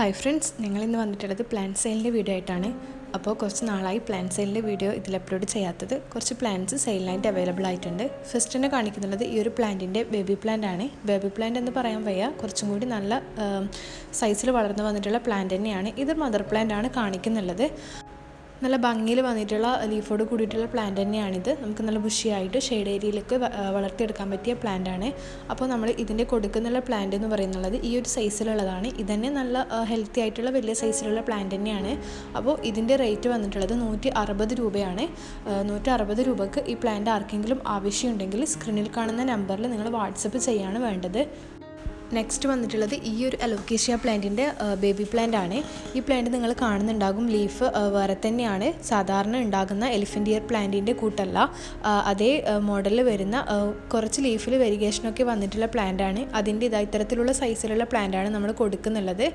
Hi friends നിങ്ങൾ ഇന്ന് വന്നിട്ടുള്ളത് പ്ലാന്റ് സെയിലിന്റെ വീഡിയോ ആയിട്ടാണ്. അപ്പോൾ കുറച്ച് നാളായി പ്ലാന്റ് സെയിലിന്റെ വീഡിയോ ഇതിൽ അപ്ലോഡ് ചെയ്യാത്തത്. കുറച്ച് പ്ലാന്റ്സ് സെയിലിനായിട്ട് അവൈലബിൾ ആയിട്ടുണ്ട്. ഫസ്റ്റ് തന്നെ കാണിക്കുന്നുള്ളത് ഈ ഒരു പ്ലാന്റിന്റെ ബേബി പ്ലാന്റ് ആണ്. ബേബി പ്ലാന്റ് എന്ന് പറയാൻ വയ്യ. കുറച്ചും കൂടി നല്ല സൈസിൽ വളർന്നു വന്നിട്ടുള്ള പ്ലാന്റ് തന്നെയാണ്. ഇത് മദർ പ്ലാന്റ് ആണ് കാണിക്കുന്നുള്ളത്. നല്ല ഭംഗിയിൽ വന്നിട്ടുള്ള ലീഫോട് കൂടിയിട്ടുള്ള പ്ലാന്റ് തന്നെയാണിത്. നമുക്ക് നല്ല ബുഷിയായിട്ട് ഷെയ്ഡ് ഏരിയയിലേക്ക് വളർത്തിയെടുക്കാൻ പറ്റിയ പ്ലാന്റ് ആണ്. അപ്പോൾ നമ്മൾ ഇതിന്റെ കൊടുക്കുന്നുള്ള പ്ലാന്റ് എന്ന് പറയുന്നത് ഈ ഒരു സൈസിലുള്ളതാണ് ഇതന്നെ നല്ല ഹെൽത്തി ആയിട്ടുള്ള വലിയ സൈസിലുള്ള പ്ലാന്റ് തന്നെയാണ്. അപ്പോൾ ഇതിന്റെ റേറ്റ് വന്നിട്ടുള്ളത് നൂറ്റി അറുപത് രൂപയാണ്. നൂറ്റി അറുപത് രൂപക്ക് ഈ പ്ലാന്റ് ആർക്കെങ്കിലും ആവശ്യമുണ്ടെങ്കിൽ സ്ക്രീനിൽ കാണുന്ന നമ്പറിൽ നിങ്ങൾ വാട്സപ്പ് ചെയ്യാണ് വേണ്ടത്. നെക്സ്റ്റ് വന്നിട്ടുള്ളത് ഈ ഒരു അലോക്കേഷ്യ പ്ലാന്റിന്റെ ബേബി പ്ലാന്റ് ആണ്. ഈ പ്ലാന്റ് നിങ്ങൾ കാണുന്നുണ്ടാകും ലീഫ് വേറെ തന്നെയാണ്. സാധാരണ ഉണ്ടാകുന്ന എലിഫന്റ് ഇയർ പ്ലാന്റിന്റെ കൂട്ടല്ല. അതേ മോഡലിൽ വരുന്ന കുറച്ച് ലീഫിൽ വെരിഗേഷനൊക്കെ വന്നിട്ടുള്ള പ്ലാന്റ് ആണ്. അതിന്റെ ഇതാ ഇത്തരത്തിലുള്ള സൈസിലുള്ള പ്ലാന്റ് ആണ് നമ്മൾ കൊടുക്കുന്നുള്ളത്.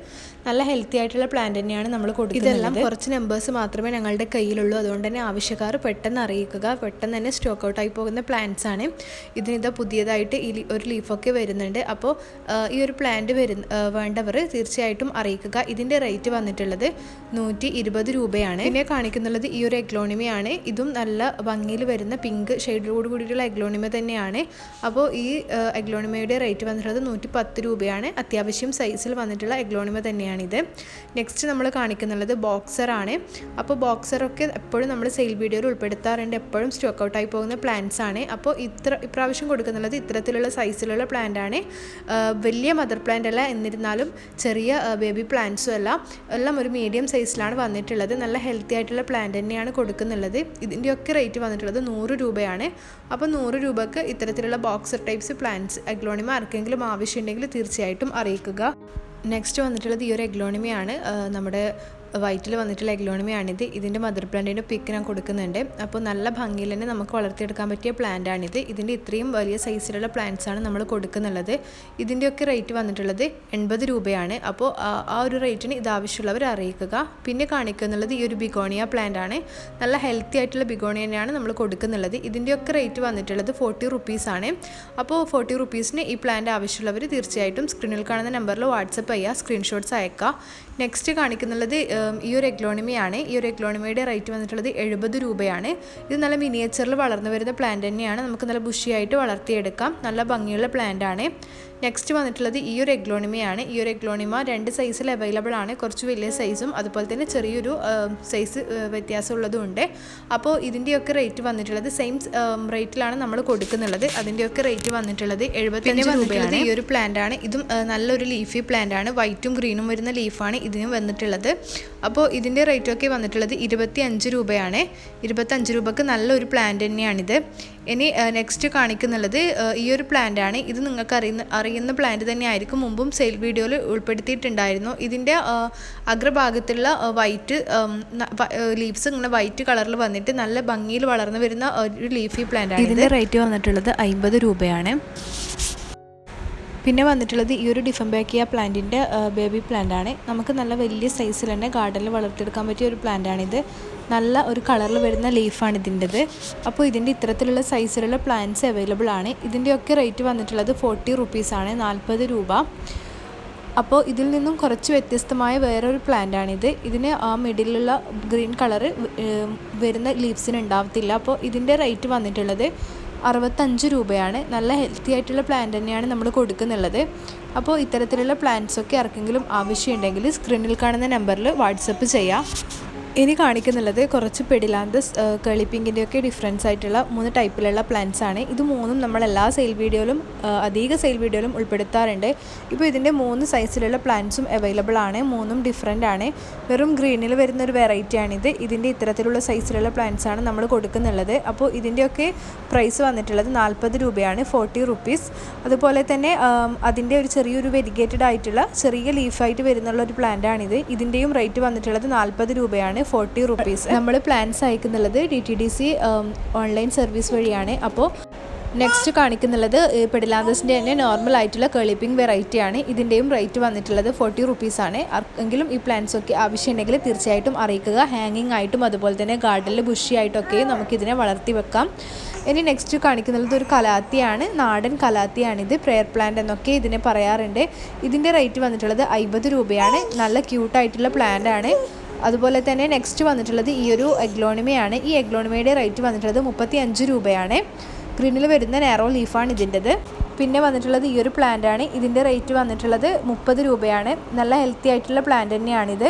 നല്ല ഹെൽത്തി ആയിട്ടുള്ള പ്ലാന്റ് തന്നെയാണ് നമ്മൾ കൊടുക്കുന്നത് ഇതെല്ലാം കുറച്ച് നമ്പേഴ്സ് മാത്രമേ ഞങ്ങളുടെ കയ്യിലുള്ളൂ. അതുകൊണ്ട് തന്നെ ആവശ്യക്കാർ പെട്ടെന്ന് അറിയിക്കുക. പെട്ടെന്ന് തന്നെ സ്റ്റോക്ക് ഔട്ടായി പോകുന്ന പ്ലാന്റ്സ് ആണ്. ഇതിനിതാ പുതിയതായിട്ട് ഈ ഒരു ലീഫൊക്കെ വരുന്നുണ്ട്. അപ്പോൾ ഈ ഒരു പ്ലാന്റ് വരുന്ന വേണ്ടവർ തീർച്ചയായിട്ടും അറിയിക്കുക. ഇതിന്റെ റേറ്റ് വന്നിട്ടുള്ളത് നൂറ്റി ഇരുപത് രൂപയാണ്. പിന്നെ കാണിക്കുന്നുള്ളത് ഈ ഒരു എഗ്ലോണിമയാണ് ഇതും നല്ല ഭംഗിയിൽ വരുന്ന പിങ്ക് ഷെയ്ഡിലോട് കൂടിയിട്ടുള്ള എഗ്ലോണിമ തന്നെയാണ്. അപ്പോൾ ഈ എഗ്ലോണിമയുടെ റേറ്റ് വന്നിട്ടുള്ളത് നൂറ്റി പത്ത് രൂപയാണ്. അത്യാവശ്യം സൈസിൽ വന്നിട്ടുള്ള എഗ്ലോണിമ തന്നെയാണിത്. നെക്സ്റ്റ് നമ്മൾ കാണിക്കുന്നുള്ളത് ബോക്സറാണ് അപ്പോൾ ബോക്സറൊക്കെ എപ്പോഴും നമ്മൾ സെയിൽ വീഡിയോയിൽ ഉൾപ്പെടുത്താറുണ്ട്. എപ്പോഴും സ്റ്റോക്ക് ഔട്ടായി പോകുന്ന പ്ലാന്റ്സ് ആണ്. അപ്പോൾ ഇത്ര ഇപ്രാവശ്യം കൊടുക്കുന്നുള്ളത് ഇത്തരത്തിലുള്ള സൈസിലുള്ള പ്ലാന്റ് ആണ്. വലിയ മദർ പ്ലാന്റ് അല്ല എന്നിരുന്നാലും ചെറിയ ബേബി പ്ലാന്റ്സും അല്ല എല്ലാം ഒരു മീഡിയം സൈസിലാണ് വന്നിട്ടുള്ളത്. നല്ല ഹെൽത്തി ആയിട്ടുള്ള പ്ലാന്റ് തന്നെയാണ് കൊടുക്കുന്നുള്ളത്. ഇതിന്റെയൊക്കെ റേറ്റ് വന്നിട്ടുള്ളത് നൂറ് രൂപയാണ്. അപ്പോൾ നൂറ് രൂപക്ക് ഇത്തരത്തിലുള്ള ബോക്സർ ടൈപ്സ് പ്ലാന്റ്സ് അഗ്ലോണിമ ആർക്കെങ്കിലും ആവശ്യമുണ്ടെങ്കിൽ തീർച്ചയായിട്ടും അറിയിക്കുക. നെക്സ്റ്റ് വന്നിട്ടുള്ളത് ഈ ഒരു എഗ്ലോണിമയാണ് നമ്മുടെ വൈറ്റിൽ വന്നിട്ടുള്ള ലെഗ്ലോണിമയാണിത് ഇതിന്റെ മദർ പ്ലാന്റിന്റെ പിക്ക് ഞാൻ കൊടുക്കുന്നുണ്ട്. അപ്പോൾ നല്ല ഭംഗിയിൽ തന്നെ നമുക്ക് വളർത്തിയെടുക്കാൻ പറ്റിയ പ്ലാന്റ് ആണിത് ഇതിന്റെ ഇത്രയും വലിയ സൈസിലുള്ള പ്ലാന്റ്സ് ആണ് നമ്മൾ കൊടുക്കുന്നുള്ളത്. ഇതിന്റെയൊക്കെ റേറ്റ് വന്നിട്ടുള്ളത് എൺപത് രൂപയാണ്. അപ്പോൾ ആ- ഒരു റേറ്റിന് ഇത് ആവശ്യമുള്ളവർ അറിയിക്കുക. പിന്നെ കാണിക്കുന്നുള്ളത് ഈ ഒരു ബിഗോണിയ പ്ലാന്റ് ആണ്. നല്ല ഹെൽത്തി ആയിട്ടുള്ള ബിഗോണിയ തന്നെയാണ് നമ്മൾ കൊടുക്കുന്നുള്ളത്. ഇതിന്റെയൊക്കെ റേറ്റ് വന്നിട്ടുള്ളത് ഫോർട്ടി റുപ്പീസാണ് അപ്പോൾ ഫോർട്ടി റുപ്പീസിന് ഈ പ്ലാന്റ് ആവശ്യമുള്ളവർ തീർച്ചയായിട്ടും സ്ക്രീനിൽ കാണുന്ന നമ്പറിൽ വാട്സപ്പ് ചെയ്യുക സ്ക്രീൻഷോട്ട്സ് അയക്കുക നെക്സ്റ്റ് കാണിക്കുന്നുള്ളത് ഈ ഒരു എഗ്ലോണിമിയാണ്. ഈ ഒരു എഗ്ലോണിമിയുടെ റേറ്റ് വന്നിട്ടുള്ളത് എഴുപത് രൂപയാണ്. ഇത് നല്ല മിനിയേച്ചറിൽ വളർന്നു വരുന്ന പ്ലാന്റ് തന്നെയാണ്. നമുക്ക് നല്ല ബുഷിയായിട്ട് വളർത്തിയെടുക്കാം. നല്ല ഭംഗിയുള്ള പ്ലാന്റ് ആണ്. നെക്സ്റ്റ് വന്നിട്ടുള്ളത് ഈ ഒരു എഗ്ലോണിമയാണ് ഈ ഒരു എഗ്ലോണിമ രണ്ട് സൈസിൽ അവൈലബിൾ ആണ്. കുറച്ച് വലിയ സൈസും അതുപോലെ തന്നെ ചെറിയൊരു സൈസ് വ്യത്യാസമുള്ളതും ഉണ്ട് അപ്പോൾ ഇതിന്റെയൊക്കെ റേറ്റ് വന്നിട്ടുള്ളത് സെയിം റേറ്റിലാണ് നമ്മൾ കൊടുക്കുന്നുള്ളത്. അതിന്റെയൊക്കെ റേറ്റ് വന്നിട്ടുള്ളത് എഴുപത്തഞ്ച് രൂപയാണ്. ഈ ഒരു പ്ലാന്റ് ആണ്. ഇതും നല്ലൊരു ലീഫി പ്ലാന്റ് ആണ്. വൈറ്റും ഗ്രീനും വരുന്ന ലീഫാണ് ഇതിനും വന്നിട്ടുള്ളത്. അപ്പോൾ ഇതിന്റെ റേറ്റൊക്കെ വന്നിട്ടുള്ളത് ഇരുപത്തി അഞ്ച് രൂപയാണ്. ഇരുപത്തഞ്ച് രൂപക്ക് നല്ലൊരു പ്ലാന്റ് തന്നെയാണിത്. ഇനി നെക്സ്റ്റ് കാണിക്കുന്നുള്ളത് ഈ ഒരു പ്ലാന്റ് ആണ്. ഇത് നിങ്ങൾക്ക് അറിയുന്ന അറിയുന്ന പ്ലാന്റ് തന്നെയായിരിക്കും മുമ്പും സെയിൽ വീഡിയോയിൽ ഉൾപ്പെടുത്തിയിട്ടുണ്ടായിരുന്നു. ഇതിന്റെ അഗ്രഭാഗത്തുള്ള വൈറ്റ് ലീവ്സ് ഇങ്ങനെ വൈറ്റ് കളറിൽ വന്നിട്ട് നല്ല ഭംഗിയിൽ വളർന്നു വരുന്ന ഒരു ലീഫി പ്ലാന്റ് ആണ് ഇതിന്റെ റേറ്റ് വന്നിട്ടുള്ളത് അമ്പത് രൂപയാണ്. പിന്നെ വന്നിട്ടുള്ളത് ഈ ഒരു ഡിഫംബാക്കിയ പ്ലാന്റിന്റെ ബേബി പ്ലാന്റ് ആണ്. നമുക്ക് നല്ല വലിയ സൈസിൽ തന്നെ ഗാർഡനിൽ വളർത്തിയെടുക്കാൻ പറ്റിയ ഒരു പ്ലാന്റ് ആണിത്. നല്ല ഒരു കളറിൽ വരുന്ന ലീഫാണ് ഇതിന്റെത്. അപ്പോൾ ഇതിന്റെ ഇത്തരത്തിലുള്ള സൈസിലുള്ള പ്ലാന്റ്സ് അവൈലബിൾ ആണ്. ഇതിന്റെയൊക്കെ റേറ്റ് വന്നിട്ടുള്ളത് ഫോർട്ടി റുപ്പീസാണ് നാൽപ്പത് രൂപ. അപ്പോൾ ഇതിൽ നിന്നും കുറച്ച് വ്യത്യസ്തമായ വേറൊരു പ്ലാന്റ് ആണിത് ഇതിന് ആ മിഡിലുള്ള ഗ്രീൻ കളറ് വരുന്ന ലീവ്സിന് ഉണ്ടാവത്തില്ല. അപ്പോൾ ഇതിന്റെ റേറ്റ് വന്നിട്ടുള്ളത് അറുപത്തഞ്ച് രൂപയാണ്. നല്ല ഹെൽത്തി ആയിട്ടുള്ള പ്ലാന്റ് തന്നെയാണ് നമ്മൾ കൊടുക്കുന്നുള്ളത്. അപ്പോൾ ഇത്തരത്തിലുള്ള പ്ലാന്റ്സൊക്കെ ആർക്കെങ്കിലും ആവശ്യമുണ്ടെങ്കിൽ സ്ക്രീനിൽ കാണുന്ന നമ്പറിൽ വാട്സപ്പ് ചെയ്യാം. ഇനി കാണിക്കുന്നുള്ളത് കുറച്ച് പെഡിലാന്തസ് കളിപ്പിങ്കിന്റെ ഒക്കെ ഡിഫറൻസ് ആയിട്ടുള്ള മൂന്ന് ടൈപ്പിലുള്ള പ്ലാന്റ്സ് ആണ്. ഇത് മൂന്നും നമ്മൾ എല്ലാ സെയിൽ വീഡിയോയിലും അധിക സെയിൽ വീഡിയോയിലും ഉൾപ്പെടുത്താറുണ്ട്. ഇപ്പോൾ ഇതിന്റെ മൂന്ന് സൈസിലുള്ള പ്ലാന്റ്സും അവൈലബിൾ ആണ്. മൂന്നും ഡിഫറെന്റ് ആണ്. വെറും ഗ്രീനിൽ വരുന്ന ഒരു വെറൈറ്റി ആണിത്. ഇതിന്റെ ഇത്തരത്തിലുള്ള സൈസിലുള്ള പ്ലാന്റ്സ് ആണ് നമ്മൾ കൊടുക്കുന്നുള്ളത്. അപ്പോൾ ഇതിന്റെയൊക്കെ പ്രൈസ് വന്നിട്ടുള്ളത് നാൽപ്പത് രൂപയാണ് ഫോർട്ടി റുപ്പീസ് അതുപോലെ തന്നെ അതിന്റെ ഒരു ചെറിയൊരു വെരിഗേറ്റഡ് ആയിട്ടുള്ള ചെറിയ ലീഫായിട്ട് വരുന്നുള്ള ഒരു പ്ലാന്റ് ആണിത്. ഇതിന്റെയും റേറ്റ് വന്നിട്ടുള്ളത് നാൽപ്പത് രൂപയാണ് ഫോർട്ടി റുപ്പീസ് നമ്മൾ plans അയക്കുന്നുള്ളത് D T D C online service വഴിയാണ്. അപ്പോൾ നെക്സ്റ്റ് കാണിക്കുന്നുള്ളത് പെഡിലാന്തസിന്റെ തന്നെ നോർമൽ ആയിട്ടുള്ള കേളിപ്പിംഗ് വെറൈറ്റി ആണ്. ഇതിന്റെയും റേറ്റ് വന്നിട്ടുള്ളത് ഫോർട്ടി റുപ്പീസ് ആണ്. എങ്കിലും ഈ പ്ലാന്റ്സ് ഒക്കെ ആവശ്യമുണ്ടെങ്കിൽ തീർച്ചയായിട്ടും അറിയിക്കുക. ഹാങ്ങിങ് ആയിട്ടും അതുപോലെ തന്നെ ഗാർഡനിൽ ബുഷി ആയിട്ടൊക്കെ നമുക്കിതിനെ വളർത്തി വെക്കാം. ഇനി നെക്സ്റ്റ് കാണിക്കുന്നത് ഒരു കലാത്തിയാണ്. നാടൻ കലാത്തിയാണിത്. പ്രെയർ പ്ലാന്റ് എന്നൊക്കെ ഇതിനെ പറയാറുണ്ട്. ഇതിന്റെ റേറ്റ് വന്നിട്ടുള്ളത് അമ്പത് രൂപയാണ്. നല്ല ക്യൂട്ടായിട്ടുള്ള പ്ലാന്റ് ആണ്. അതുപോലെ തന്നെ നെക്സ്റ്റ് വന്നിട്ടുള്ളത് ഈ ഒരു എഗ്ലോണിമയാണ് ഈ എഗ്ലോണിമയുടെ റേറ്റ് വന്നിട്ടുള്ളത് മുപ്പത്തി അഞ്ച് രൂപയാണ് ഗ്രീനിൽ വരുന്ന നാരോ ലീഫാണ് ഇതിന്റെത്. പിന്നെ വന്നിട്ടുള്ളത് ഈ ഒരു പ്ലാന്റ് ആണ്. ഇതിന്റെ റേറ്റ് വന്നിട്ടുള്ളത് മുപ്പത് രൂപയാണ്. നല്ല ഹെൽത്തി ആയിട്ടുള്ള പ്ലാന്റ് തന്നെയാണിത്.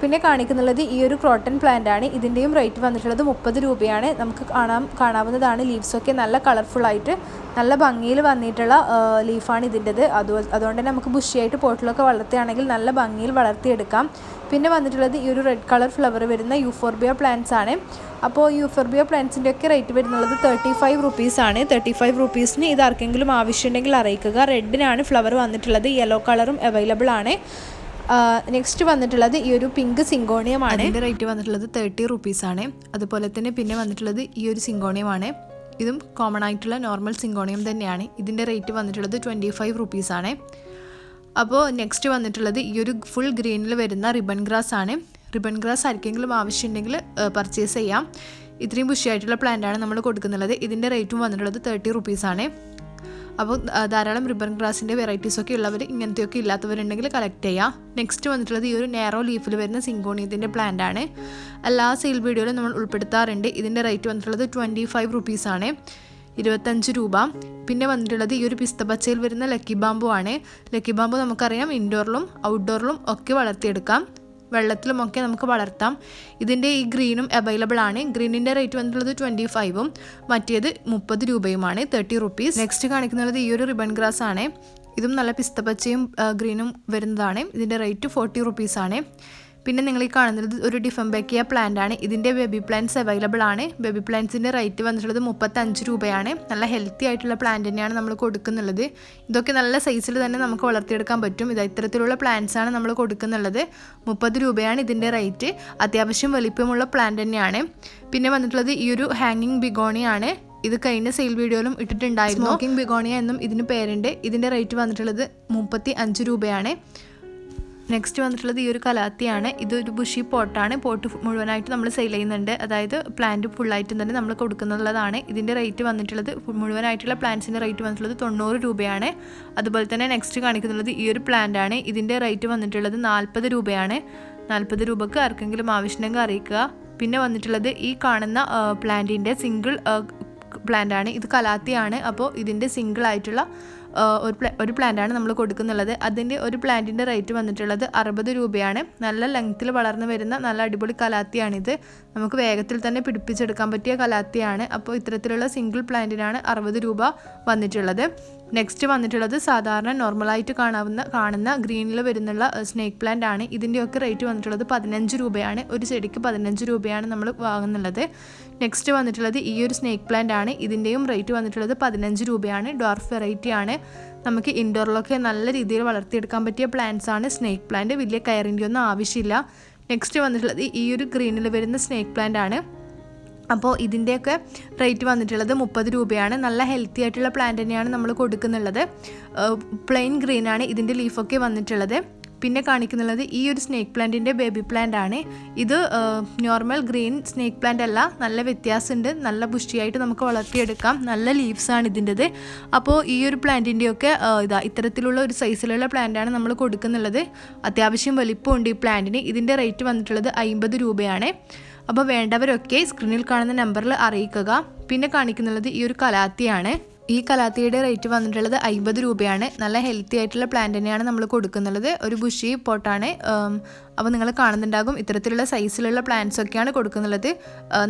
പിന്നെ കാണിക്കുന്നുള്ളത് ഈ ഒരു ക്രോട്ടൺ പ്ലാന്റ് ആണ്. ഇതിന്റെയും റേറ്റ് വന്നിട്ടുള്ളത് മുപ്പത് രൂപയാണ്. നമുക്ക് കാണാം കാണാവുന്നതാണ്. ലീവ്സൊക്കെ നല്ല കളർഫുള്ളായിട്ട് നല്ല ഭംഗിയിൽ വന്നിട്ടുള്ള ലീഫാണ് ഇതിന്റെത് അതുപോലെ അതുകൊണ്ട് തന്നെ നമുക്ക് ബുഷിയായിട്ട് പോട്ടിലൊക്കെ വളർത്തുകയാണെങ്കിൽ നല്ല ഭംഗിയിൽ വളർത്തിയെടുക്കാം. പിന്നെ വന്നിട്ടുള്ളത് ഈ ഒരു റെഡ് കളർ ഫ്ലവർ വരുന്ന യൂഫോർബിയ പ്ലാന്റ്സ് ആണ്. അപ്പോൾ യൂഫോർബിയ പ്ലാന്റ്സിന്റെ ഒക്കെ റേറ്റ് വരുന്നത് തേർട്ടി ഫൈവ് റുപ്പീസാണ് തേർട്ടി ഫൈവ് റുപ്പീസിന് ഇത് ആർക്കെങ്കിലും ആവശ്യമുണ്ടെങ്കിൽ അറിയിക്കുക. റെഡിനാണ് ഫ്ലവർ വന്നിട്ടുള്ളത്. യെല്ലോ കളറും അവൈലബിൾ ആണ്. നെക്സ്റ്റ് വന്നിട്ടുള്ളത് ഈ ഒരു പിങ്ക് സിങ്കോണിയമാണ്. ഇതിന്റെ റേറ്റ് വന്നിട്ടുള്ളത് തേർട്ടി റുപ്പീസാണ് അതുപോലെ തന്നെ പിന്നെ വന്നിട്ടുള്ളത് ഈ ഒരു സിങ്കോണിയമാണ്. ഇതും കോമൺ ആയിട്ടുള്ള നോർമൽ സിങ്കോണിയം തന്നെയാണ്. ഇതിന്റെ റേറ്റ് വന്നിട്ടുള്ളത് ട്വന്റി ഫൈവ് റുപ്പീസാണ് അപ്പോൾ നെക്സ്റ്റ് വന്നിട്ടുള്ളത് ഈ ഒരു ഫുൾ ഗ്രീനിൽ വരുന്ന റിബൺ ഗ്രാസ് ആണ്. റിബൺ ഗ്രാസ് ആർക്കെങ്കിലും ആവശ്യമുണ്ടെങ്കിൽ പർച്ചേസ് ചെയ്യാം. ഇത്രയും ബുഷിയായിട്ടുള്ള പ്ലാന്റാണ് നമ്മൾ കൊടുക്കുന്നുള്ളത്. ഇതിന്റെ റേറ്റും വന്നിട്ടുള്ളത് തേർട്ടി റുപ്പീസാണ് അപ്പോൾ ധാരാളം റിബൺ ഗ്രാസിന്റെ വെറൈറ്റീസൊക്കെ ഉള്ളവർ ഇങ്ങനത്തെയൊക്കെ ഇല്ലാത്തവരുണ്ടെങ്കിൽ കളക്ട് ചെയ്യാം. നെക്സ്റ്റ് വന്നിട്ടുള്ളത് ഈ ഒരു നേറോ ലീഫിൽ വരുന്ന സിങ്കോണിയത്തിന്റെ പ്ലാന്റ് ആണ്. എല്ലാ സെയിൽ വീഡിയോയിലും നമ്മൾ ഉൾപ്പെടുത്താറുണ്ട്. ഇതിന്റെ റേറ്റ് വന്നിട്ടുള്ളത് ട്വന്റി ഫൈവ് റുപ്പീസാണ് ഇരുപത്തഞ്ച് രൂപ. പിന്നെ വന്നിട്ടുള്ളത് ഈ ഒരു പിസ്തപച്ചയിൽ വരുന്ന ലക്കി ബാമ്പു ആണ്. ലക്കി ബാമ്പു നമുക്കറിയാം ഇൻഡോറിലും ഔട്ട്ഡോറിലും ഒക്കെ വളർത്തിയെടുക്കാം. വെള്ളത്തിലുമൊക്കെ നമുക്ക് വളർത്താം. ഇതിന്റെ ഈ ഗ്രീനും അവൈലബിൾ ആണ്. ഗ്രീനിന്റെ റേറ്റ് വന്നിട്ടുള്ളത് ട്വന്റി ഫൈവും മറ്റേത് മുപ്പത് രൂപയുമാണ് തേർട്ടി റുപ്പീസ് നെക്സ്റ്റ് കാണിക്കുന്നത് ഈ ഒരു റിബൺ ഗ്രാസ് ആണ്. ഇതും നല്ല പിസ്തപ്പച്ചയും ഗ്രീനും വരുന്നതാണ്. ഇതിന്റെ റേറ്റ് ഫോർട്ടി റുപ്പീസാണ് പിന്നെ നിങ്ങൾ ഈ കാണുന്നത് ഒരു ഡിഫംബേക്കിയ പ്ലാന്റ് ആണ്. ഇതിന്റെ ബേബി പ്ലാന്റ്സ് അവൈലബിൾ ആണ്. ബേബി പ്ലാന്റ്സിന്റെ റേറ്റ് വന്നിട്ടുള്ളത് മുപ്പത്തഞ്ച് രൂപയാണ്. നല്ല ഹെൽത്തി ആയിട്ടുള്ള പ്ലാന്റ് തന്നെയാണ് നമ്മൾ കൊടുക്കുന്നുള്ളത്. ഇതൊക്കെ നല്ല സൈസിൽ തന്നെ നമുക്ക് വളർത്തിയെടുക്കാൻ പറ്റും. ഇത് ഇത്തരത്തിലുള്ള പ്ലാന്റ്സ് ആണ് നമ്മൾ കൊടുക്കുന്നുള്ളത്. മുപ്പത് രൂപയാണ് ഇതിന്റെ റേറ്റ് അത്യാവശ്യം വലിപ്പമുള്ള പ്ലാന്റ് തന്നെയാണ്. പിന്നെ വന്നിട്ടുള്ളത് ഈ ഒരു ഹാങ്ങിങ് ബിഗോണിയാണ് ഇത് കഴിഞ്ഞ സെയിൽ വീഡിയോയിലും ഇട്ടിട്ടുണ്ടായിരുന്നു. സ്മോക്കിംഗ് ബിഗോണിയ എന്നും ഇതിന് പേരുണ്ട്. ഇതിന്റെ റേറ്റ് വന്നിട്ടുള്ളത് മുപ്പത്തി അഞ്ച് രൂപയാണ്. നെക്സ്റ്റ് വന്നിട്ടുള്ളത് ഈ ഒരു കലാത്തിയാണ്. ഇതൊരു ബുഷി പോട്ടാണ് പോട്ട് മുഴുവനായിട്ട് നമ്മൾ സെയിൽ ചെയ്യുന്നുണ്ട്. അതായത് പ്ലാന്റ് ഫുള്ളായിട്ടും തന്നെ നമ്മൾ കൊടുക്കുന്നുള്ളതാണ്. ഇതിന്റെ റേറ്റ് വന്നിട്ടുള്ളത് മുഴുവനായിട്ടുള്ള പ്ലാന്റ്സിന്റെ റേറ്റ് വന്നിട്ടുള്ളത് തൊണ്ണൂറ് രൂപയാണ്. അതുപോലെ തന്നെ നെക്സ്റ്റ് കാണിക്കുന്നുള്ളത് ഈ ഒരു പ്ലാന്റ് ആണ്. ഇതിന്റെ റേറ്റ് വന്നിട്ടുള്ളത് നാൽപ്പത് രൂപയാണ്. നാൽപ്പത് രൂപക്ക് ആർക്കെങ്കിലും ആവശ്യമുണ്ടെങ്കിൽ അറിയിക്കുക. പിന്നെ വന്നിട്ടുള്ളത് ഈ കാണുന്ന പ്ലാന്റിന്റെ സിംഗിൾ പ്ലാന്റ് ആണ്. ഇത് കലാത്തിയാണ്. അപ്പോൾ ഇതിന്റെ സിംഗിൾ ആയിട്ടുള്ള ഒരു ഒരു പ്ലാന്റാണ് നമ്മൾ കൊടുക്കുന്നുള്ളത്. അതിന്റെ ഒരു പ്ലാന്റിന്റെ റേറ്റ് വന്നിട്ടുള്ളത് അറുപത് രൂപയാണ്. നല്ല ലെങ്ത്തിൽ വളർന്നു വരുന്ന നല്ല അടിപൊളി കലാത്തിയാണിത്. നമുക്ക് വേഗത്തിൽ തന്നെ പിടിപ്പിച്ചെടുക്കാൻ പറ്റിയ കലാത്തിയാണ്. അപ്പോൾ ഇത്തരത്തിലുള്ള സിംഗിൾ പ്ലാന്റിനാണ് അറുപത് രൂപ വന്നിട്ടുള്ളത്. നെക്സ്റ്റ് വന്നിട്ടുള്ളത് സാധാരണ നോർമലായിട്ട് കാണാവുന്ന കാണുന്ന ഗ്രീനിൽ വരുന്നുള്ള സ്നേക്ക് പ്ലാന്റ് ആണ്. ഇതിന്റെയൊക്കെ റേറ്റ് വന്നിട്ടുള്ളത് പതിനഞ്ച് രൂപയാണ്. ഒരു ചെടിക്ക് പതിനഞ്ച് രൂപയാണ് നമ്മൾ വാങ്ങുന്നുള്ളത്. നെക്സ്റ്റ് വന്നിട്ടുള്ളത് ഈ ഒരു സ്നേക്ക് പ്ലാന്റ് ആണ്. ഇതിന്റെയും റേറ്റ് വന്നിട്ടുള്ളത് പതിനഞ്ച് രൂപയാണ്. ഡോർഫ് വെറൈറ്റി ആണ്. നമുക്ക് ഇൻഡോറിലൊക്കെ നല്ല രീതിയിൽ വളർത്തിയെടുക്കാൻ പറ്റിയ പ്ലാന്റ്സ് ആണ് സ്നേക്ക് പ്ലാന്റ് വലിയ കയറിന്റെ ഒന്നും ആവശ്യമില്ല. നെക്സ്റ്റ് വന്നിട്ടുള്ളത് ഈ ഒരു ഗ്രീനിൽ വരുന്ന സ്നേക്ക് പ്ലാന്റ് ആണ്. അപ്പോൾ ഇതിന്റെയൊക്കെ റേറ്റ് വന്നിട്ടുള്ളത് മുപ്പത് രൂപയാണ്. നല്ല ഹെൽത്തി ആയിട്ടുള്ള പ്ലാന്റ് തന്നെയാണ് നമ്മൾ കൊടുക്കുന്നുള്ളത്. പ്ലെയിൻ ഗ്രീൻ ആണ് ഇതിന്റെ ലീഫൊക്കെ വന്നിട്ടുള്ളത്. പിന്നെ കാണിക്കുന്നുള്ളത് ഈ ഒരു സ്നേക്ക് പ്ലാന്റിന്റെ ബേബി പ്ലാന്റ് ആണ്. ഇത് നോർമൽ ഗ്രീൻ സ്നേക്ക് പ്ലാന്റ് അല്ല. നല്ല വ്യത്യാസമുണ്ട്. നല്ല പുഷ്ടിയായിട്ട് നമുക്ക് വളർത്തിയെടുക്കാം. നല്ല ലീവ്സ് ആണ് ഇതിന്റെത്. അപ്പോൾ ഈ ഒരു പ്ലാന്റിന്റെയൊക്കെ ഇതാ ഇത്തരത്തിലുള്ള ഒരു സൈസിലുള്ള പ്ലാന്റാണ് നമ്മൾ കൊടുക്കുന്നുള്ളത്. അത്യാവശ്യം വലിപ്പമുണ്ട് ഈ പ്ലാന്റിന് ഇതിന്റെ റേറ്റ് വന്നിട്ടുള്ളത് അമ്പത് രൂപയാണ്. അപ്പോൾ വേണ്ടവരൊക്കെ സ്ക്രീനിൽ കാണുന്ന നമ്പറിൽ അറിയിക്കുക. പിന്നെ കാണിക്കുന്നുള്ളത് ഈ ഒരു കലാത്തിയാണ്. ഈ കലാത്തിയുടെ റേറ്റ് വന്നിട്ടുള്ളത് അമ്പത് രൂപയാണ്. നല്ല ഹെൽത്തി ആയിട്ടുള്ള പ്ലാന്റ് തന്നെയാണ് നമ്മൾ കൊടുക്കുന്നുള്ളത് ഒരു ബുഷി പോട്ടാണ്. അപ്പോൾ നിങ്ങൾ കാണുന്നുണ്ടാകും ഇത്തരത്തിലുള്ള സൈസിലുള്ള പ്ലാന്റ്സ് ഒക്കെയാണ് കൊടുക്കുന്നുള്ളത്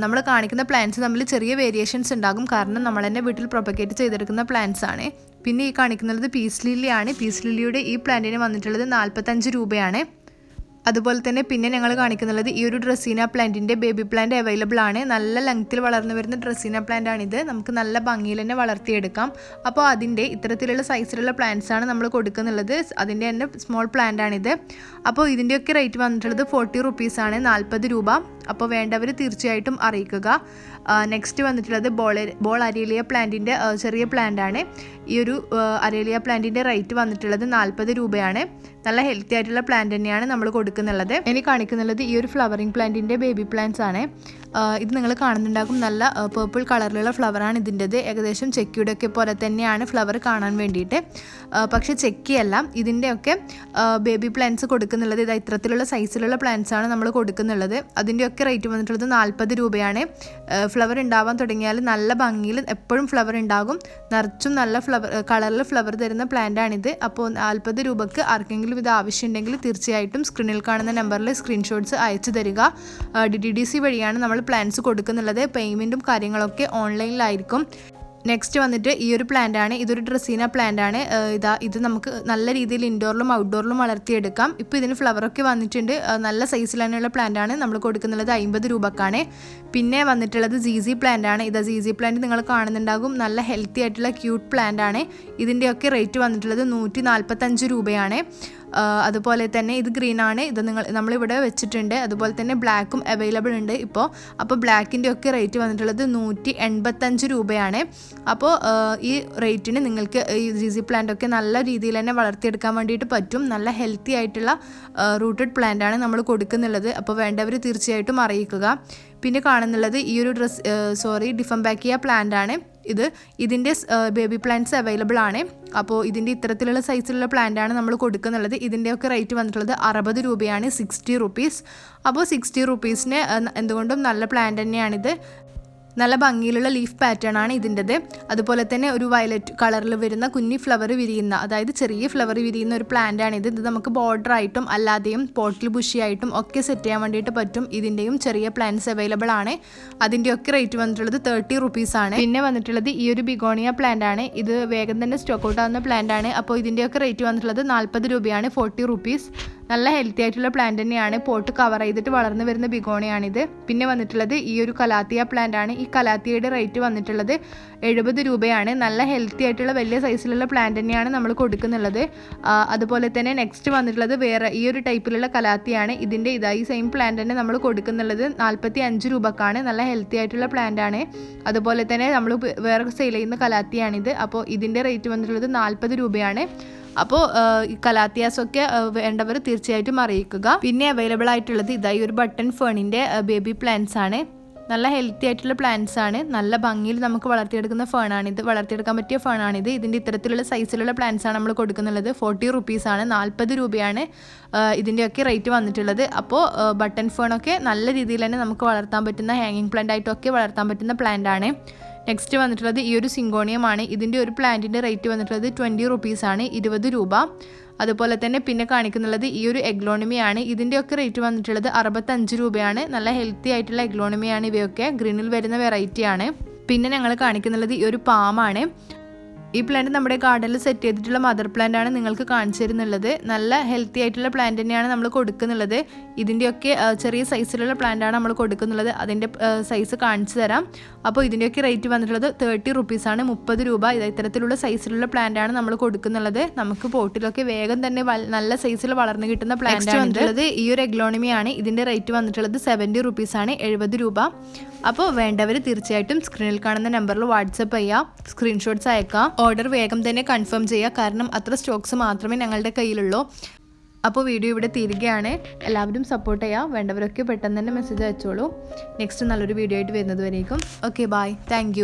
നമ്മൾ കാണിക്കുന്ന പ്ലാന്റ്സ് തമ്മിൽ ചെറിയ വേരിയേഷൻസ് ഉണ്ടാകും. കാരണം നമ്മൾ തന്നെ വീട്ടിൽ പ്രൊപ്പഗേറ്റ് ചെയ്തെടുക്കുന്ന പ്ലാന്റ്സ് ആണ്. പിന്നെ ഈ കാണിക്കുന്നത് പീസ് ലില്ലിയാണ് പീസ് ലില്ലിയുടെ ഈ പ്ലാന്റിന് വന്നിട്ടുള്ളത് നാൽപ്പത്തഞ്ച് രൂപയാണ്. അതുപോലെ തന്നെ പിന്നെ ഞങ്ങൾ കാണിക്കുന്നുള്ളത് ഈ ഒരു ഡ്രസ്സീന പ്ലാന്റിന്റെ ബേബി പ്ലാന്റ് അവൈലബിൾ ആണ്. നല്ല ലെങ്ത്തിൽ വളർന്നു വരുന്ന ഡ്രസ്സീന പ്ലാന്റ് ആണിത്. നമുക്ക് നല്ല ഭംഗിയിൽ തന്നെ വളർത്തിയെടുക്കാം. അപ്പോൾ അതിന്റെ ഇത്തരത്തിലുള്ള സൈസിലുള്ള പ്ലാന്റ്സ് ആണ് നമ്മൾ കൊടുക്കുന്നുള്ളത്. അതിന്റെ തന്നെ സ്മോൾ പ്ലാന്റ് ആണിത്. അപ്പോൾ ഇതിന്റെയൊക്കെ റേറ്റ് വന്നിട്ടുള്ളത് ഫോർട്ടി റുപ്പീസാണ് നാൽപ്പത് രൂപ. അപ്പോൾ വേണ്ടവർ തീർച്ചയായിട്ടും അറിയിക്കുക. നെക്സ്റ്റ് വന്നിട്ടുള്ളത് ബോൾ ബോൾ അരേലിയ പ്ലാന്റിന്റെ ചെറിയ പ്ലാന്റ് ആണ്. ഈ ഒരു അരേലിയ പ്ലാന്റിന്റെ റേറ്റ് വന്നിട്ടുള്ളത് നാൽപ്പത് രൂപയാണ്. നല്ല ഹെൽത്തി ആയിട്ടുള്ള പ്ലാന്റ് തന്നെയാണ് നമ്മൾ കൊടുക്കുന്നുള്ളത്. ഇനി കാണിക്കുന്നുള്ളത് ഈ ഒരു ഫ്ലവറിങ് പ്ലാന്റിന്റെ ബേബി പ്ലാന്റ്സ് ആണ്. ഇത് നിങ്ങൾ കാണുന്നുണ്ടാകും. നല്ല പേർപ്പിൾ കളറിലുള്ള ഫ്ലവറാണ് ഇതിന്റെത്. ഏകദേശം ചെക്കിയുടെ ഒക്കെ പോലെ തന്നെയാണ് ഫ്ലവർ കാണാൻ വേണ്ടിയിട്ട്. പക്ഷെ ചെക്കിയല്ല. ഇതിന്റെയൊക്കെ ബേബി പ്ലാന്റ്സ് കൊടുക്കുന്നുള്ളത്. ഇത് ഇത്തരത്തിലുള്ള സൈസിലുള്ള പ്ലാന്റ്സ് ആണ് നമ്മൾ കൊടുക്കുന്നുള്ളത്. അതിന്റെയൊക്കെ റേറ്റ് വന്നിട്ടുള്ളത് നാൽപ്പത് രൂപയാണ്. ഫ്ലവർ ഉണ്ടാവാൻ തുടങ്ങിയാൽ നല്ല ഭംഗിയിൽ എപ്പോഴും ഫ്ലവർ ഉണ്ടാകും. നിറച്ചും നല്ല ഫ്ലവർ കളറിൽ ഫ്ലവർ തരുന്ന പ്ലാന്റ് ആണിത്. അപ്പോൾ നാൽപ്പത് രൂപക്ക് ആർക്കെങ്കിലും ഇത് ആവശ്യമുണ്ടെങ്കിൽ തീർച്ചയായിട്ടും സ്ക്രീനിൽ കാണുന്ന നമ്പറിൽ സ്ക്രീൻഷോട്ട്സ് അയച്ചു തരിക. ഡി ടി ഡി സി വഴിയാണ് നമ്മൾ പ്ലാൻസ് കൊടുക്കുന്നുള്ളത് പേയ്മെന്റും കാര്യങ്ങളൊക്കെ ഓൺലൈനിലായിരിക്കും നെക്സ്റ്റ് വന്നിട്ട് ഈ ഒരു പ്ലാന്റ് ആണ് ഇതൊരു ഡ്രസ്സീന പ്ലാന്റ് ആണ് ഇതാ ഇത് നമുക്ക് നല്ല രീതിയിൽ ഇൻഡോറിലും ഔട്ട്ഡോറിലും വളർത്തിയെടുക്കാം. ഇപ്പോൾ ഇതിന് ഫ്ലവറൊക്കെ വന്നിട്ടുണ്ട്. നല്ല സൈസിൽ തന്നെയുള്ള പ്ലാന്റ് ആണ് നമ്മൾ കൊടുക്കുന്നുള്ളത് അമ്പത് രൂപക്കാണ്. പിന്നെ വന്നിട്ടുള്ളത് സീസി പ്ലാന്റ് ആണ് ജി ജി പ്ലാന്റ് നിങ്ങൾ കാണുന്നുണ്ടാകും. നല്ല ഹെൽത്തി ആയിട്ടുള്ള ക്യൂട്ട് പ്ലാന്റ് ആണ് ഇതിന്റെയൊക്കെ റേറ്റ് വന്നിട്ടുള്ളത് നൂറ്റി നാൽപ്പത്തഞ്ച് രൂപയാണ് അതുപോലെ തന്നെ ഇത് ഗ്രീൻ ആണ്. ഇത് നിങ്ങൾ നമ്മളിവിടെ വെച്ചിട്ടുണ്ട്. അതുപോലെ തന്നെ ബ്ലാക്കും അവൈലബിൾ ഉണ്ട് ഇപ്പോൾ അപ്പോൾ ബ്ലാക്കിന്റെ ഒക്കെ റേറ്റ് വന്നിട്ടുള്ളത് നൂറ്റി എൺപത്തഞ്ച് രൂപയാണ് അപ്പോൾ ഈ റേറ്റിന് നിങ്ങൾക്ക് ഈ ജി സി പ്ലാന്റ് ഒക്കെ നല്ല രീതിയിൽ തന്നെ വളർത്തിയെടുക്കാൻ വേണ്ടിയിട്ട് പറ്റും. നല്ല ഹെൽത്തി ആയിട്ടുള്ള റൂട്ടഡ് പ്ലാന്റ് ആണ് നമ്മൾ കൊടുക്കുന്നുള്ളത്. അപ്പോൾ വേണ്ടവർ തീർച്ചയായിട്ടും അറിയിക്കുക. പിന്നെ കാണുന്നുള്ളത് ഈ ഒരു ഡ്രസ് സോറി ഡിഫംബാക്കിയ പ്ലാന്റ് ആണ്. ഇത് ഇതിന്റെ ബേബി പ്ലാന്റ്സ് അവൈലബിൾ ആണ്. അപ്പോൾ ഇതിന്റെ ഇത്തരത്തിലുള്ള സൈസിലുള്ള ആണ് നമ്മൾ കൊടുക്കുന്നുള്ളത്. ഇതിന്റെയൊക്കെ റേറ്റ് വന്നിട്ടുള്ളത് അറുപത് രൂപയാണ് സിക്സ്റ്റി റുപ്പീസ് അപ്പോൾ സിക്സ്റ്റി റുപ്പീസിന് എന്തുകൊണ്ടും നല്ല പ്ലാന്റ് തന്നെയാണിത്. നല്ല ഭംഗിയിലുള്ള ലീഫ് പാറ്റേൺ ആണ് ഇതിന്റെത്. അതുപോലെ തന്നെ ഒരു വയലറ്റ് കളറിൽ വരുന്ന കുഞ്ഞി ഫ്ലവർ വിരിയുന്ന അതായത് ചെറിയ ഫ്ലവർ വിരിയുന്ന ഒരു പ്ലാന്റ് ആണ് ഇത്. ഇത് നമുക്ക് ബോർഡർ ആയിട്ടും അല്ലാതെയും പോട്ടിൽ ബുഷിയായിട്ടും ഒക്കെ സെറ്റ് ചെയ്യാൻ വേണ്ടിയിട്ട് പറ്റും. ഇതിന്റെയും ചെറിയ പ്ലാന്റ്സ് അവൈലബിൾ ആണ്. അതിന്റെയൊക്കെ റേറ്റ് വന്നിട്ടുള്ളത് തേർട്ടി റുപ്പീസ് ആണ്. പിന്നെ വന്നിട്ടുള്ളത് ഈ ഒരു ബിഗോണിയ പ്ലാന്റ് ആണ്. ഇത് വേഗം തന്നെ സ്റ്റോക്ക് ഔട്ട് ആവുന്ന പ്ലാന്റ് ആണ്. അപ്പോൾ ഇതിന്റെയൊക്കെ റേറ്റ് വന്നിട്ടുള്ളത് നാൽപ്പത് രൂപയാണ് ഫോർട്ടി റുപ്പീസ് നല്ല ഹെൽത്തി ആയിട്ടുള്ള പ്ലാന്റ് തന്നെയാണ്. പോട്ട് കവർ ചെയ്തിട്ട് വളർന്നു വരുന്ന ബിഗോണയാണിത്. പിന്നെ വന്നിട്ടുള്ളത് ഈ ഒരു കലാത്തിയ പ്ലാന്റ് ആണ്. ഈ കലാത്തിയയുടെ റേറ്റ് വന്നിട്ടുള്ളത് എഴുപത് രൂപയാണ്. നല്ല ഹെൽത്തി ആയിട്ടുള്ള വലിയ സൈസിലുള്ള പ്ലാന്റ് തന്നെയാണ് നമ്മൾ കൊടുക്കുന്നുള്ളത്. അതുപോലെ തന്നെ നെക്സ്റ്റ് വന്നിട്ടുള്ളത് വേറെ ഈ ഒരു ടൈപ്പിലുള്ള കലാത്തിയാണ്. ഇതിന്റെ ഇതായി സെയിം പ്ലാന്റ് തന്നെ നമ്മൾ കൊടുക്കുന്നുള്ളത് നാൽപ്പത്തി അഞ്ച് രൂപക്കാണ്. നല്ല ഹെൽത്തി ആയിട്ടുള്ള പ്ലാന്റ് ആണ്. അതുപോലെ തന്നെ നമ്മൾ വേറെ സെയിൽ ചെയ്യുന്ന കലാത്തിയാണിത്. അപ്പോൾ ഇതിന്റെ റേറ്റ് വന്നിട്ടുള്ളത് നാൽപ്പത് രൂപയാണ്. അപ്പോൾ ഈ കലാത്തിയാസൊക്കെ വേണ്ടവർ തീർച്ചയായിട്ടും അറിയിക്കുക. പിന്നെ അവൈലബിൾ ആയിട്ടുള്ളത് ഇതായി ഒരു ബട്ടൺ ഫേണിന്റെ ബേബി പ്ലാന്റ്സ് ആണ്. നല്ല ഹെൽത്തി ആയിട്ടുള്ള പ്ലാന്റ്സ് ആണ്. നല്ല ഭംഗിയിൽ നമുക്ക് വളർത്തിയെടുക്കുന്ന ഫേണാണിത് വളർത്തിയെടുക്കാൻ പറ്റിയ ഫേണാണിത് ഇതിന്റെ ഇത്തരത്തിലുള്ള സൈസിലുള്ള പ്ലാന്റ്സ് ആണ് നമ്മൾ കൊടുക്കുന്നുള്ളത്. ഫോർട്ടി റുപ്പീസ് ആണ്. നാൽപ്പത് രൂപയാണ് ഇതിന്റെയൊക്കെ റേറ്റ് വന്നിട്ടുള്ളത്. അപ്പോൾ ബട്ടൺ ഫേണൊക്കെ നല്ല രീതിയിൽ തന്നെ നമുക്ക് വളർത്താൻ പറ്റുന്ന ഹാങ്ങിങ് പ്ലാന്റ് ആയിട്ടൊക്കെ വളർത്താൻ പറ്റുന്ന പ്ലാന്റ് ആണ്. നെക്സ്റ്റ് വന്നിട്ടുള്ളത് ഈ ഒരു സിങ്കോണിയമാണ് ഇതിന്റെ ഒരു പ്ലാന്റിന്റെ റേറ്റ് വന്നിട്ടുള്ളത് ട്വന്റി റുപ്പീസാണ് ഇരുപത് രൂപ. അതുപോലെ തന്നെ പിന്നെ കാണിക്കുന്നുള്ളത് ഈ ഒരു എഗ്ലോണിമിയാണ് ഇതിന്റെയൊക്കെ റേറ്റ് വന്നിട്ടുള്ളത് അറുപത്തഞ്ച് രൂപയാണ്. നല്ല ഹെൽത്തി ആയിട്ടുള്ള എഗ്ലോണിമിയാണ് ഇവയൊക്കെ. ഗ്രീനിൽ വരുന്ന വെറൈറ്റിയാണ് പിന്നെ ഞങ്ങൾ കാണിക്കുന്നുള്ളത് ഈ ഒരു പാമാണ് ഈ പ്ലാന്റ് നമ്മുടെ ഗാർഡനിൽ സെറ്റ് ചെയ്തിട്ടുള്ള മദർ പ്ലാന്റ് ആണ് നിങ്ങൾക്ക് കാണിച്ചു തരുന്നുള്ളത്. നല്ല ഹെൽത്തി ആയിട്ടുള്ള പ്ലാന്റ് തന്നെയാണ് നമ്മൾ കൊടുക്കുന്നുള്ളത്. ഇതിന്റെയൊക്കെ ചെറിയ സൈസിലുള്ള പ്ലാന്റ് ആണ് നമ്മൾ കൊടുക്കുന്നുള്ളത്. അതിന്റെ സൈസ് കാണിച്ചു തരാം. അപ്പോൾ ഇതിന്റെയൊക്കെ റേറ്റ് വന്നിട്ടുള്ളത് തേർട്ടി റുപ്പീസാണ് മുപ്പത് രൂപ ഇത് ഇത്തരത്തിലുള്ള സൈസിലുള്ള പ്ലാന്റ് ആണ് നമ്മൾ കൊടുക്കുന്നുള്ളത്. നമുക്ക് പോട്ടിലൊക്കെ വേഗം തന്നെ നല്ല സൈസിൽ വളർന്നു കിട്ടുന്ന പ്ലാന്റ് വന്നിട്ടുള്ളത് ഈ ഒരു എഗ്ലോണിമിയാണ് ഇതിന്റെ റേറ്റ് വന്നിട്ടുള്ളത് സെവന്റി റുപ്പീസാണ് എഴുപത് രൂപ. അപ്പോൾ വേണ്ടവർ തീർച്ചയായിട്ടും സ്ക്രീനിൽ കാണുന്ന നമ്പറിൽ വാട്സപ്പ് ചെയ്യുക സ്ക്രീൻഷോട്ട്സ് അയക്കാം. ഓർഡർ വേഗം തന്നെ കൺഫേം ചെയ്യുക. കാരണം അത്ര സ്റ്റോക്സ് മാത്രമേ ഞങ്ങളുടെ കയ്യിലുള്ളൂ. അപ്പോൾ വീഡിയോ ഇവിടെ തീരുകയാണ്. എല്ലാവരും സപ്പോർട്ട് ചെയ്യുക. വേണ്ടവരൊക്കെ പെട്ടെന്ന് തന്നെ മെസ്സേജ് അയച്ചോളൂ. നെക്സ്റ്റ് നല്ലൊരു വീഡിയോ ആയിട്ട് വരുന്നത് വരേക്കും. Okay bye thank